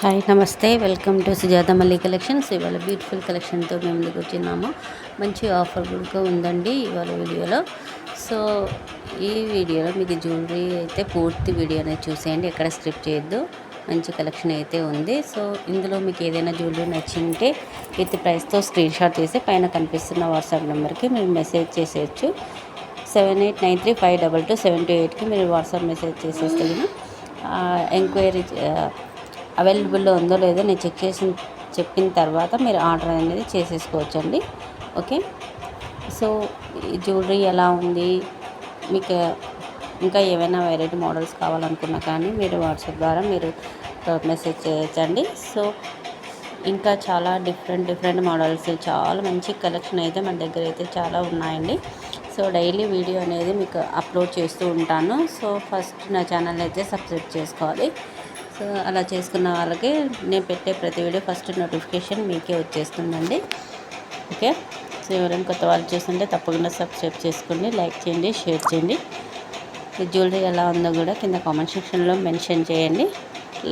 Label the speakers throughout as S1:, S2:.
S1: Hi నమస్తే. Welcome to Sujatha Malli collections. ఇవాళ beautiful కలెక్షన్తో మేము ముందుకు వచ్చినాము. మంచి ఆఫర్ కూడా ఉందండి ఇవాళ వీడియోలో. సో ఈ వీడియోలో మీకు జ్యువెలరీ అయితే పూర్తి వీడియో అనేది చూసేయండి. ఎక్కడ స్క్రిప్ట్ చేయొద్దు. మంచి కలెక్షన్ అయితే ఉంది. సో ఇందులో మీకు ఏదైనా జ్యువెలరీ నచ్చింటే విత్ ప్రైస్తో స్క్రీన్ షాట్ తీసి పైన కనిపిస్తున్న వాట్సాప్ నెంబర్కి మీరు మెసేజ్ చేసేయచ్చు. Seven eight nine three five double two seven two ఎయిట్కి మీరు వాట్సాప్ మెసేజ్ చేసేస్తే ఎంక్వైరీ అవైలబుల్లో ఉందో లేదో నేను చెక్ చేసి చెప్పిన తర్వాత మీరు ఆర్డర్ అనేది చేసేసుకోవచ్చండి. ఓకే? సో ఈ జ్యువెలరీ ఎలా ఉంది? మీకు ఇంకా ఏమైనా వెరైటీ మోడల్స్ కావాలనుకున్నా కానీ మీరు వాట్సాప్ ద్వారా మీరు మెసేజ్ చేయొచ్చండి. సో ఇంకా చాలా డిఫరెంట్ డిఫరెంట్ మోడల్స్ చాలా మంచి కలెక్షన్ అయితే మన దగ్గర అయితే చాలా ఉన్నాయండి. సో డైలీ వీడియో అనేది మీకు అప్లోడ్ చేస్తూ ఉంటాను. సో ఫస్ట్ నా ఛానల్ అయితే సబ్స్క్రైబ్ చేసుకోవాలి. సో అలా చేసుకున్న వాళ్ళకి నేను పెట్టే ప్రతి వీడియో ఫస్ట్ నోటిఫికేషన్ మీకే వచ్చేస్తుందండి. ఓకే? సో ఎవరైనా కొత్త వాళ్ళు చూస్తుంటే తప్పకుండా సబ్స్క్రైబ్ చేసుకోండి లైక్ చేయండి షేర్ చేయండి. జ్యువెలరీ ఎలా ఉందో కూడా కింద కామెంట్ సెక్షన్లో మెన్షన్ చేయండి.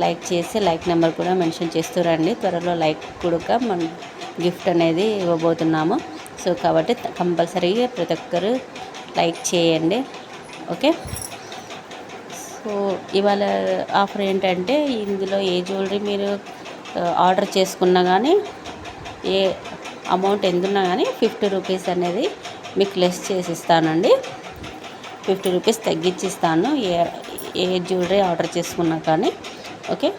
S1: లైక్ చేసి లైక్ నెంబర్ కూడా మెన్షన్ చేస్తూ రండి. త్వరలో లైక్ కూడా మనం గిఫ్ట్ అనేది ఇవ్వబోతున్నాము. సో కాబట్టి కంపల్సరీగా ప్రతి ఒక్కరు లైక్ చేయండి. ఓకే? మీకు ఇవాళ ఆఫర్ ఏంటంటే ఇందులో ఏ జ్యువెలరీ మీరు ఆర్డర్ చేసుకున్నా కానీ ఏ అమౌంట్ ఎందున్నా కానీ ఫిఫ్టీ రూపీస్ అనేది మీకు లెస్ చేసి ఇస్తానండి ఫిఫ్టీ రూపీస్ తగ్గించి ఇస్తాను ఏ ఏ జ్యువెలరీ ఆర్డర్ చేసుకున్నా కానీ ఓకే?